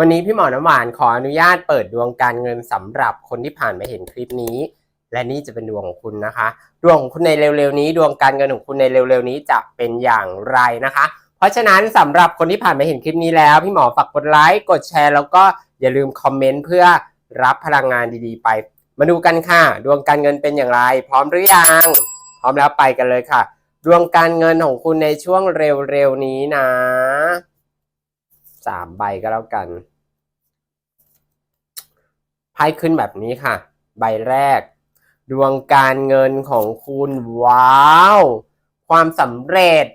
วันนี้พี่หมอน้ำหวานขออนุญาตเปิดดวงการเงินสำหรับคนที่ผ่านมาเห็นคลิปนี้ และนี่จะเป็นดวงของคุณนะคะ ดวงของคุณในเร็วๆนี้ดวงการเงินของคุณในเร็วๆนี้จะเป็นอย่างไรนะคะ เพราะฉะนั้นสำหรับคนที่ผ่านมาเห็นคลิปนี้แล้ว พี่หมอฝากกดไลค์กดแชร์แล้วก็อย่าลืมคอมเมนต์เพื่อรับพลังงานดีๆ ไป มาดูกันค่ะ ดวงการเงินเป็นอย่างไร พร้อมหรือยังพร้อมแล้วไปกันเลยค่ะ ดวงการเงินของคุณในช่วงเร็วๆนี้นะสามใบก็แล้วกัน พ่ขึ้นแบบนี้ค่ะ ใบแรก ดวงการเงินของคุณ ว้าว ความสำเร็จ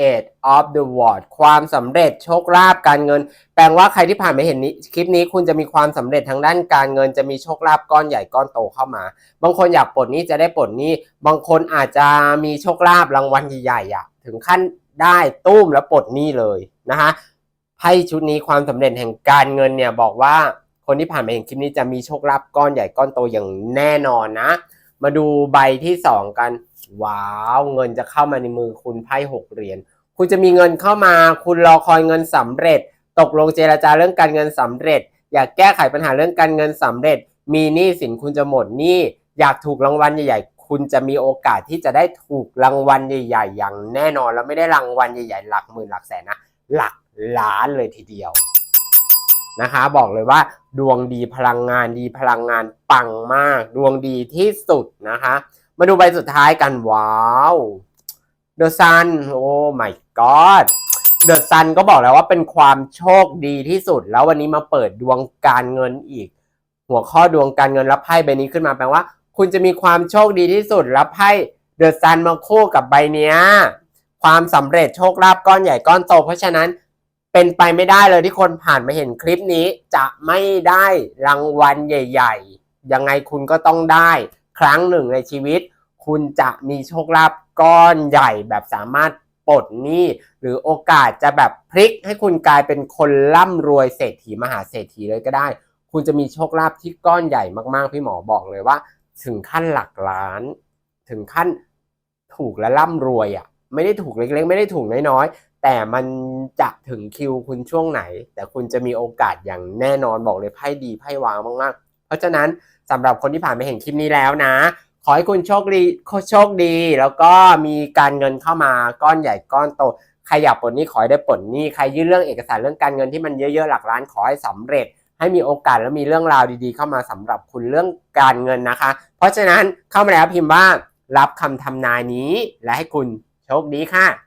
Eight of the World ความสำเร็จโชคลาภการเงิน แปลว่าใครที่ผ่านมาเห็นนี้คลิปนี้คุณจะมีความสำเร็จทางด้านการเงิน จะมีโชคลาภก้อนใหญ่ก้อนโตเข้ามา บางคนอยากปลดนี้จะได้ปลดนี้ บางคนอาจจะมีโชคลาภรางวัลใหญ่ๆอะถึงขั้นได้ตุ้มแล้วปลดนี้เลยนะคะไพ่ชุดนี้ความสำเร็จแห่งการเงินเนี่ยบอกว่า คนที่ผ่านมาเห็นคลิปนี้จะมีโชคลาภก้อนใหญ่ก้อนโตอย่างแน่นอนนะ มาดูใบที่สองกัน ว้าวเงินจะเข้ามาในมือคุณไพ่หกเหรียญคุณจะมีเงินเข้ามา คุณรอคอยเงินสำเร็จ ตกลงเจรจาเรื่องการเงินสำเร็จ อยากแก้ไขปัญหาเรื่องการเงินสำเร็จ มีหนี้สินคุณจะหมดหนี้อยากถูกรางวัลใหญ่ ๆ คุณจะมีโอกาสที่จะได้ถูกรางวัลใหญ่ ๆ อย่างแน่นอนแล้วไม่ได้รางวัลใหญ่ ๆ หลักหมื่นหลักแสนนะหลักล้านเลยทีเดียว นะคะ บอกเลยว่า ดวงดีพลังงานดีพลังงานปังมาก ดวงดีที่สุดนะคะ มาดูใบสุดท้ายกันว้าว The Sun โอ้ my god The Sun ก็บอกแล้วว่าเป็นความโชคดีที่สุด แล้ววันนี้มาเปิดดวงการเงินอีก หัวข้อดวงการเงินแล้วไพ่ใบนี้ขึ้นมาแปลว่า คุณจะมีความโชคดีที่สุดแล้วไพ่ The Sun มาคู่กับใบเนี้ยความสำเร็จโชคลาภก้อนใหญ่ก้อนโต เพราะฉะนั้น เป็นไปไม่ได้เลยที่คนผ่านมาเห็นคลิปนี้จะไม่ได้รางวัลใหญ่ ๆ ยังไงคุณก็ต้องได้ครั้งหนึ่งในชีวิต คุณจะมีโชคลาภก้อนใหญ่แบบสามารถปลดหนี้หรือโอกาสจะแบบพลิกให้คุณกลายเป็นคนร่ำรวยเศรษฐีมหาเศรษฐีเลยก็ได้ คุณจะมีโชคลาภที่ก้อนใหญ่มากๆ พี่หมอบอกเลยว่า ถึงขั้นหลักล้าน ถึงขั้นถูกและร่ำรวยอะ่ะ ไม่ได้ถูกเล็กๆ ไม่ได้ถูกน้อยๆ แต่มันจะถึงคิวคุณช่วงไหน แต่คุณจะมีโอกาสอย่างแน่นอนบอกเลยไพ่ดีไพ่วางมากๆ เพราะฉะนั้นสำหรับคนที่ผ่านไปเห็นคลิปนี้แล้วนะ ขอให้คุณโชคดีโชคดี แล้วก็มีการเงินเข้ามาก้อนใหญ่ก้อนโตใครอยากปลดหนี้ขอให้ได้ปลดหนี้ใครยื่นเรื่องเอกสารเรื่องการเงินที่มันเยอะๆหลักล้านขอให้สำเร็จ ให้มีโอกาสและมีเรื่องราวดีๆ เข้ามาสำหรับคุณเรื่องการเงินนะคะ เพราะฉะนั้นเข้ามาแล้วพิมพ์ว่ารับคำทำนายนี้และให้คุณ โชคดีค่ะ